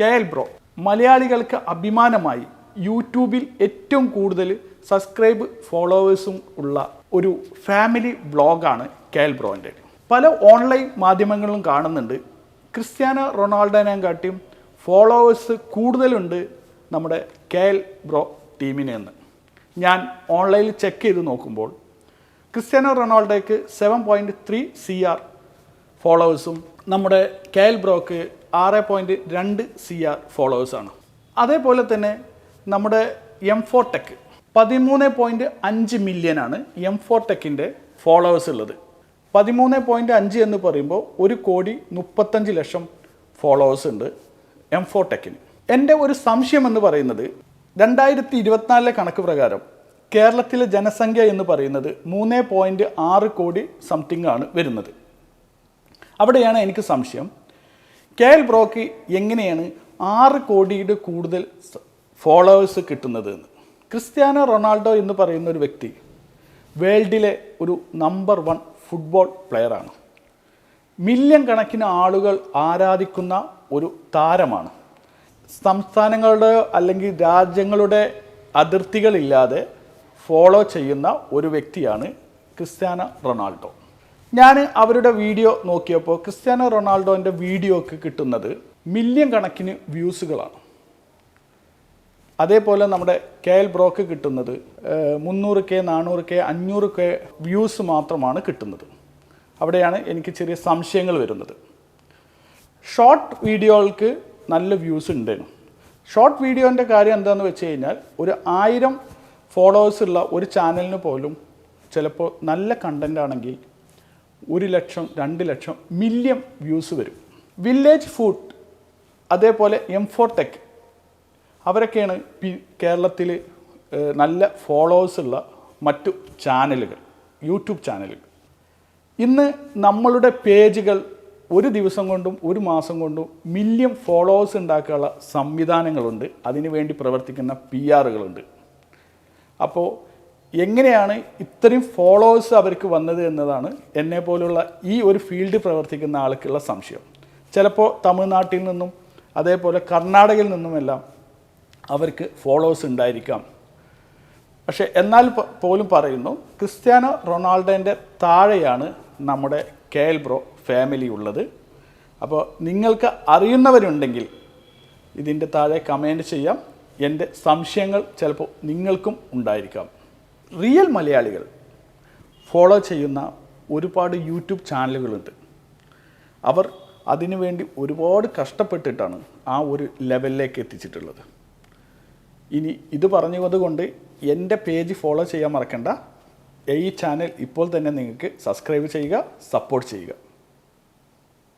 K L bro മലയാളികൾക്ക് അഭിമാനമായി യൂട്യൂബിൽ ഏറ്റവും കൂടുതൽ സബ്സ്ക്രൈബ് ഫോളോവേഴ്സും ഉള്ള ഒരു ഫാമിലി വ്ളോഗാണ് കെ എൽ ബ്രോന്റെ പല ഓൺലൈൻ മാധ്യമങ്ങളിലും കാണുന്നുണ്ട്. ക്രിസ്ത്യാനോ റൊണാൾഡോനെ കാട്ടിയും ഫോളോവേഴ്സ് കൂടുതലുണ്ട് നമ്മുടെ കെ എൽ ബ്രോ ടീമിനെ എന്ന്. ഞാൻ ഓൺലൈനിൽ ചെക്ക് ചെയ്ത് നോക്കുമ്പോൾ Cristiano റൊണാൾഡോയ്ക്ക് seven point three C R ഫോളോവേഴ്സും നമ്മുടെ കെ എൽ ബ്രോക്ക് ആറ് പോയിന്റ് രണ്ട് സി ആർ ഫോളോവേഴ്സാണ് അതേപോലെ തന്നെ നമ്മുടെ എം ഫോർ ടെക് പതിമൂന്ന് പോയിന്റ് അഞ്ച് മില്യനാണ് എം ഫോർ ടെക്കിന്റെ ഫോളോവേഴ്സ് ഉള്ളത്. പതിമൂന്ന് പോയിന്റ് അഞ്ച് എന്ന് പറയുമ്പോൾ ഒരു കോടി മുപ്പത്തഞ്ച് ലക്ഷം ഫോളോവേഴ്സ് ഉണ്ട് എം ഫോർ ടെക്കിന് എന്റെ ഒരു സംശയം എന്ന് പറയുന്നത് രണ്ടായിരത്തി ഇരുപത്തിനാലിലെ കണക്ക് പ്രകാരം കേരളത്തിലെ ജനസംഖ്യ എന്ന് പറയുന്നത് മൂന്ന് പോയിന്റ് ആറ് കോടി സംതിങ് ആണ് വരുന്നത്. അവിടെയാണ് എനിക്ക് സംശയം. കെ എൽ ബ്രോക്ക് എങ്ങനെയാണ് ആറ് കോടിയുടെ കൂടുതൽ ഫോളോവേഴ്സ് കിട്ടുന്നത് എന്ന്? ക്രിസ്ത്യാനോ റൊണാൾഡോ എന്ന് പറയുന്ന ഒരു വ്യക്തി വേൾഡിലെ ഒരു നമ്പർ വൺ ഫുട്ബോൾ പ്ലെയറാണ്. മില്യൺ കണക്കിന് ആളുകൾ ആരാധിക്കുന്ന ഒരു താരമാണ്. സംസ്ഥാനങ്ങളുടെ അല്ലെങ്കിൽ രാജ്യങ്ങളുടെ അതിർത്തികളില്ലാതെ ഫോളോ ചെയ്യുന്ന ഒരു വ്യക്തിയാണ് ക്രിസ്ത്യാനോ റൊണാൾഡോ. ഞാൻ അവരുടെ വീഡിയോ നോക്കിയപ്പോൾ ക്രിസ്ത്യാനോ റൊണാൾഡോന്റെ വീഡിയോക്ക് കിട്ടുന്നത് മില്യൺ കണക്കിന് വ്യൂസുകളാണ്. അതേപോലെ നമ്മുടെ കെ എൽ ബ്രോക്ക് കിട്ടുന്നത് മുന്നൂറ് കെ നാനൂറ് കെ അഞ്ഞൂറ് കെ വ്യൂസ് മാത്രമാണ് കിട്ടുന്നത്. അവിടെയാണ് എനിക്ക് ചെറിയ സംശയങ്ങൾ വരുന്നത്. ഷോർട്ട് വീഡിയോകൾക്ക് നല്ല വ്യൂസ് ഉണ്ടായിരുന്നു ഷോർട്ട് വീഡിയോന്റെ കാര്യം എന്താണെന്ന് വെച്ച് കഴിഞ്ഞാൽ ഒരു ആയിരം ഫോളോവേഴ്സ് ഉള്ള ഒരു ചാനലിന് പോലും ചിലപ്പോൾ നല്ല കണ്ടന്റ് ആണെങ്കിൽ ഒരു ലക്ഷം രണ്ട് ലക്ഷം മില്യൺ വ്യൂസ് വരും. വില്ലേജ് ഫുഡ് അതേപോലെ എം ഫോർ ടെക് അവരൊക്കെയാണ് പി കേരളത്തിൽ നല്ല ഫോളോവേഴ്സ് ഉള്ള മറ്റു ചാനലുകൾ യൂട്യൂബ് ചാനലുകൾ ഇന്ന് നമ്മളുടെ പേജുകൾ ഒരു ദിവസം കൊണ്ടും ഒരു മാസം കൊണ്ടും മില്യൺ ഫോളോവേഴ്സ് ഉണ്ടാക്കാനുള്ള സംവിധാനങ്ങളുണ്ട്. അതിനുവേണ്ടി പ്രവർത്തിക്കുന്ന പി ആറുകളുണ്ട് അപ്പോൾ എങ്ങനെയാണ് ഇത്രയും ഫോളോവേഴ്സ് അവർക്ക് വന്നത് എന്നതാണ് എന്നെ പോലുള്ള ഈ ഒരു ഫീൽഡ് പ്രവർത്തിക്കുന്ന ആൾക്കുള്ള സംശയം. ചിലപ്പോൾ തമിഴ്നാട്ടിൽ നിന്നും അതേപോലെ കർണാടകയിൽ നിന്നുമെല്ലാം അവർക്ക് ഫോളോവേഴ്സ് ഉണ്ടായിരിക്കാം. പക്ഷേ എന്നാൽ പോലും പറയുന്നു ക്രിസ്ത്യാനോ റൊണാൾഡോന്റെ താഴെയാണ് നമ്മുടെ കെ എൽ ബ്രോ ഫാമിലി ഉള്ളത്. അപ്പോൾ നിങ്ങൾക്ക് അറിയുന്നവരുണ്ടെങ്കിൽ ഇതിന്റെ താഴെ കമന്റ് ചെയ്യാം. എന്റെ സംശയങ്ങൾ ചിലപ്പോൾ നിങ്ങൾക്കും ഉണ്ടായിരിക്കാം. റിയൽ മലയാളികൾ ഫോളോ ചെയ്യുന്ന ഒരുപാട് യൂട്യൂബ് ചാനലുകളുണ്ട്. അവർ അതിനുവേണ്ടി ഒരുപാട് കഷ്ടപ്പെട്ടിട്ടാണ് ആ ഒരു ലെവലിലേക്ക് എത്തിച്ചിട്ടുള്ളത്. ഇനി ഇത് പറഞ്ഞതുകൊണ്ട് എന്റെ പേജ് ഫോളോ ചെയ്യാൻ മറക്കണ്ട. ഈ ചാനൽ ഇപ്പോൾ തന്നെ നിങ്ങൾക്ക് സബ്സ്ക്രൈബ് ചെയ്യുക സപ്പോർട്ട് ചെയ്യുക.